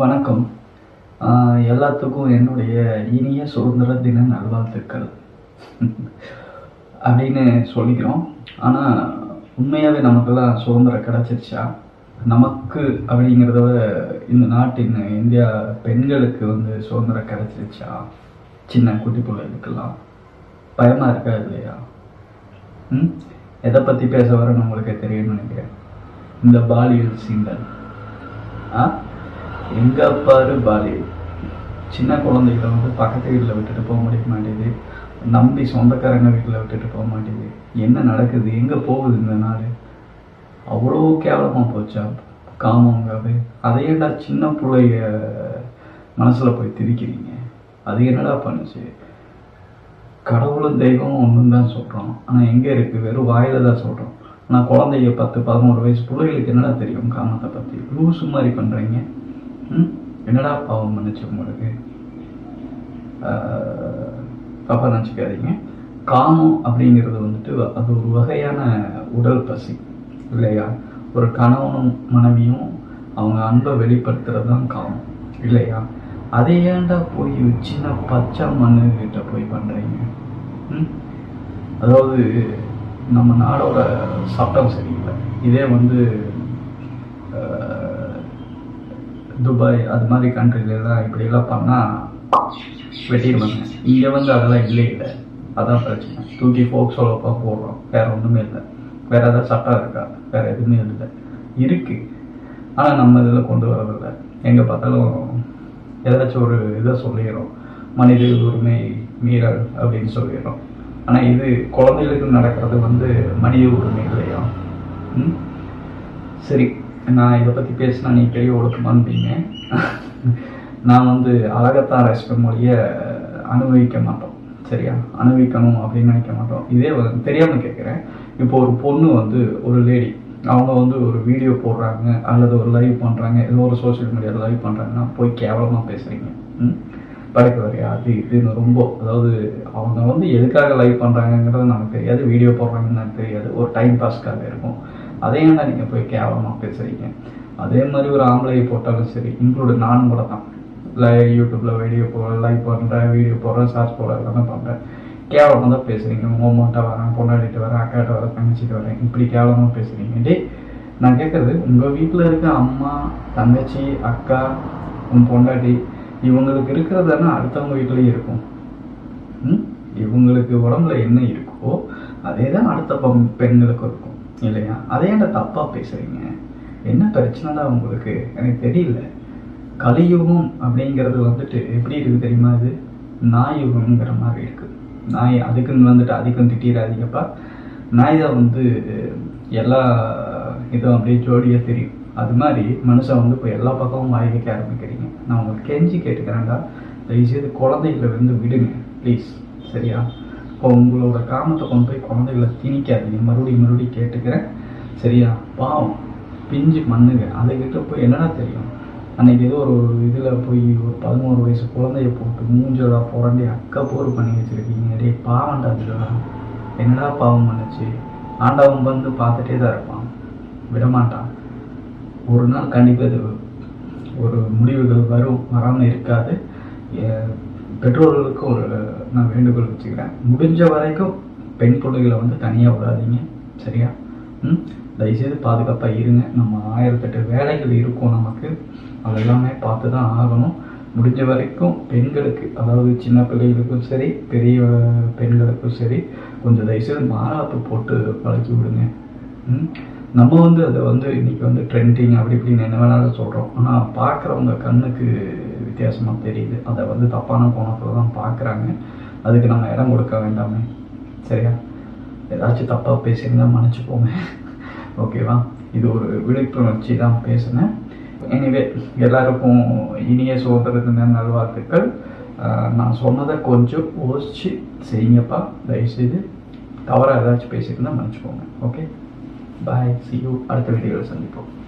வணக்கம். எல்லாத்துக்கும் என்னுடைய இனிய சுதந்திர தின நல்வாழ்த்துக்கள். அப்படின்னு சொல்லிக்கிறோம். ஆனால் உண்மையாகவே நமக்கெல்லாம் சுதந்திரம் கிடச்சிருச்சா? நமக்கு அப்படிங்கிறத விட இந்த நாட்டின் இந்தியா பெண்களுக்கு வந்து சுதந்திரம் கிடச்சிருச்சா? சின்ன குட்டி பிள்ளைகளுக்கெல்லாம். பயமாக இருக்கா இல்லையா? ம்? எதை பற்றி பேச வரேன்னு உங்களுக்கு தெரியும்னு நினைக்கிறேன். இந்த பாலியல் சீண்டல். ஆ? எங்கே பாரு பாலியல் சின்ன குழந்தைகளை வந்து பக்கத்து வீட்டில் விட்டுட்டு போக முடிய மாட்டேங்குது. நம்பி சொந்தக்காரங்க வீட்டில் விட்டுட்டு போக மாட்டேங்குது. என்ன நடக்குது? எங்கே போகுது இந்த நாள் அவ்வளோ கேவலமாக போச்சா? காமங்காவே அதையேடா சின்ன பிள்ளைய மனசில் போய் திரிக்கிறீங்க? அது என்னடா பண்ணுச்சு? கடவுளும் தெய்வமும் ஒன்றும் தான் சொல்கிறோம் ஆனால் எங்கே இருக்குது வெறும் வாயில் தான் சொல்கிறோம் ஆனால் குழந்தைங்க பத்து பதினோரு வயசு பிள்ளைகளுக்கு என்னடா தெரியும் காமத்தை பற்றி லூசு மாதிரி பண்ணுறீங்க என்னடா பாவம் பண்ணுச்சு உங்களுக்கு தப்பா நினச்சிக்காதீங்க. காமம் அப்படிங்கிறது வந்துட்டு அது ஒரு வகையான உடல் பசி இல்லையா? ஒரு கணவனும் மனைவியும் அவங்க அன்பை வெளிப்படுத்துறது தான் காமம் இல்லையா? அதை ஏன்டா போய் சின்ன பச்சை மண்ணுகிட்ட போய் பண்ணுறீங்க ம்? அதாவது நம்ம நாடோட சட்டம் சரியில்லை. இதே வந்து துபாய் அது மாதிரி கண்ட்ரிலலாம் இப்படியெல்லாம் பண்ணால் வெட்டிடுவாங்க. இங்கே வந்து அதெல்லாம் இல்லை இல்லை. அதான் பிரச்சனை. தூக்கி ஃபோக் சோலப்பா போடுறோம். வேறு ஒன்றுமே இல்லை. வேறு ஏதாவது சட்டம் இருக்கா? வேற எதுவுமே இல்லை. இருக்குது ஆனால் நம்ம இதில் கொண்டு வரதில்லை. எங்கே பார்த்தாலும் ஏதாச்சும் ஒரு இதை சொல்லிடுறோம். மனித உரிமை மீறல் அப்படின்னு சொல்லிடுறோம். ஆனால் இது குழந்தைகளுக்கு நடக்கிறது வந்து மனித உரிமை இல்லையா? சரி. நான் இதை பற்றி பேசினா நீ பெரிய ஒழுக்கமான்பீங்க நான் வந்து அழகத்தான் ரசிக்கும் மொழிய அனுபவிக்க மாட்டோம். சரியா? அனுபவிக்கணும் அப்படின்னு நினைக்க மாட்டோம். இதே வந்து தெரியாமல் கேட்குறேன் இப்போ ஒரு பொண்ணு வந்து ஒரு லேடி அவங்க வந்து ஒரு வீடியோ போடுறாங்க அல்லது ஒரு லைவ் பண்ணுறாங்க ஏதோ ஒரு சோஷியல் மீடியாவில் லைவ் பண்ணுறாங்கன்னா போய் கேவலமாக பேசுகிறீங்க ம்? படைக்க வரையா? அது இதுன்னு ரொம்ப அதாவது அவங்க வந்து எதுக்காக லைவ் பண்ணுறாங்கங்கிறது நமக்கு தெரியாது. வீடியோ போடுறாங்கன்னு எனக்கு தெரியாது. ஒரு டைம் பாஸ்க்காக இருக்கும். அதே ஏன்டா நீங்கள் போய் கேவலமாக பேசுகிறீங்க அதே மாதிரி ஒரு ஆம்பளை போட்டாலும் சரி இன்க்ளூடு நான் கூட தான். இல்லை யூடியூப்பில் வீடியோ போடுறேன் லைவ் பண்ணுறேன் வீடியோ போடுறேன் ஷார்ட்ஸ் போடுறேன் எல்லாமே பண்ணுறேன் கேவலமாக தான் பேசுகிறீங்க மோமாட்ட வரேன் பொண்டாடிட்டு வரேன் அக்காட்ட வரேன் தங்கச்சிட்டு வரேன். இப்படி கேவலமாக பேசுகிறீங்க டே நான் கேட்குறது உங்கள் வீட்டில் இருக்க அம்மா தங்கச்சி அக்கா உன் பொண்டாட்டி இவங்களுக்கு இருக்கிறதானே அடுத்தவங்க வீட்லேயும் இருக்கும். ம்? இவங்களுக்கு உடம்புல என்ன இருக்கோ அதே தான் அடுத்த பெண்களுக்கும் இருக்கும். இல்லையா? அதே ஏன்டா தப்பாக பேசுகிறீங்க என்ன பிரச்சனை தான் உங்களுக்கு? எனக்கு தெரியல. கலியுகம் அப்படிங்கிறது வந்துட்டு எப்படி இருக்குது தெரியுமா இது? நாய் யுகம்ங்கிற மாதிரி இருக்குது நாய் அதுக்குன்னு வந்துட்டு அதிகம் திட்டிடாதீங்கப்பா. நாய் தான் வந்து எல்லா இதுவும் அப்படியே ஜோடியாக தெரியும். அது மாதிரி மனுஷன் வந்து இப்போ எல்லா பக்கமும் வாய் வைக்க ஆரம்பிக்கிறீங்க. நான் உங்களுக்கு கெஞ்சி கேட்டுக்கிறேன்டா. தயவுசெய்து குழந்தைகளை வந்து விடுங்க ப்ளீஸ் சரியா? இப்போ உங்களோட காமத்தை கொண்டு போய் குழந்தைகளை திணிக்காதீங்க. மறுபடியும் மறுபடியும் கேட்டுக்கிறேன். சரியா? பாவம். பிஞ்சு மண்ணுங்க. அதுக்கிட்ட போய் என்னடா தெரியும்? அன்னைக்கு ஏதோ ஒரு இதில் போய் ஒரு பதினோரு வயசு குழந்தைய போட்டு மூஞ்சோட புரண்டி அக்கா போர் பண்ணி வச்சுருக்கீங்க. டேய் பாவம்டா அதுடா என்னடா பாவம் பண்ணுச்சு? ஆண்டவன் வந்து பார்த்துட்டே தான் இருப்பான். விடமாட்டான். ஒரு நாள் கண்டிப்பாக ஒரு முடிவுகள் வரும். வராமல் இருக்காது. பெற்றோர்களுக்கு ஒரு நான் வேண்டுகோள் வச்சுக்கிறேன் முடிஞ்ச வரைக்கும் பெண் பிள்ளைகளை வந்து தனியாக விடாதீங்க. சரியா? ம்? தயவுசெய்து பாதுகாப்பாக இருங்க. நம்ம ஆயிரத்தெட்டு வேலைகள் இருக்கும் நமக்கு. அது எல்லாமே பார்த்து தான் ஆகணும். முடிஞ்ச வரைக்கும் பெண்களுக்கு அதாவது சின்ன பிள்ளைகளுக்கும் சரி பெரிய பெண்களுக்கும் சரி கொஞ்சம் தயவுசெய்து மாறாப்பு போட்டு பழக்கி விடுங்க. ம்? நம்ம வந்து அதை வந்து இன்னைக்கு வந்து ட்ரெண்டிங் அப்படி இப்படின்னு என்ன வேணாலும் சொல்கிறோம் ஆனால் பார்க்குறவங்க கண்ணுக்கு வித்தியாசமாக தெரியுது. அதை வந்து தப்பான கோணத்தில் தான் பார்க்குறாங்க. அதுக்கு நம்ம இடம் கொடுக்க வேண்டாமே. சரியா? ஏதாச்சும் தப்பாக பேசியிருந்தால் மன்னிச்சுப்போங்க ஓகேவா? இது ஒரு விழிப்புணர்ச்சி தான் பேசினேன். எனிவே எல்லாருக்கும் இனிய சுதந்திர தின நல்வாழ்த்துக்கள். நான் சொன்னதை கொஞ்சம் யோசிச்சு செய்யுங்கப்பா. தயவுசெய்து தவறாக ஏதாச்சும் பேசியிருந்தால் மன்னிச்சுக்கோங்க. Okay? Bye. See you at the video or something.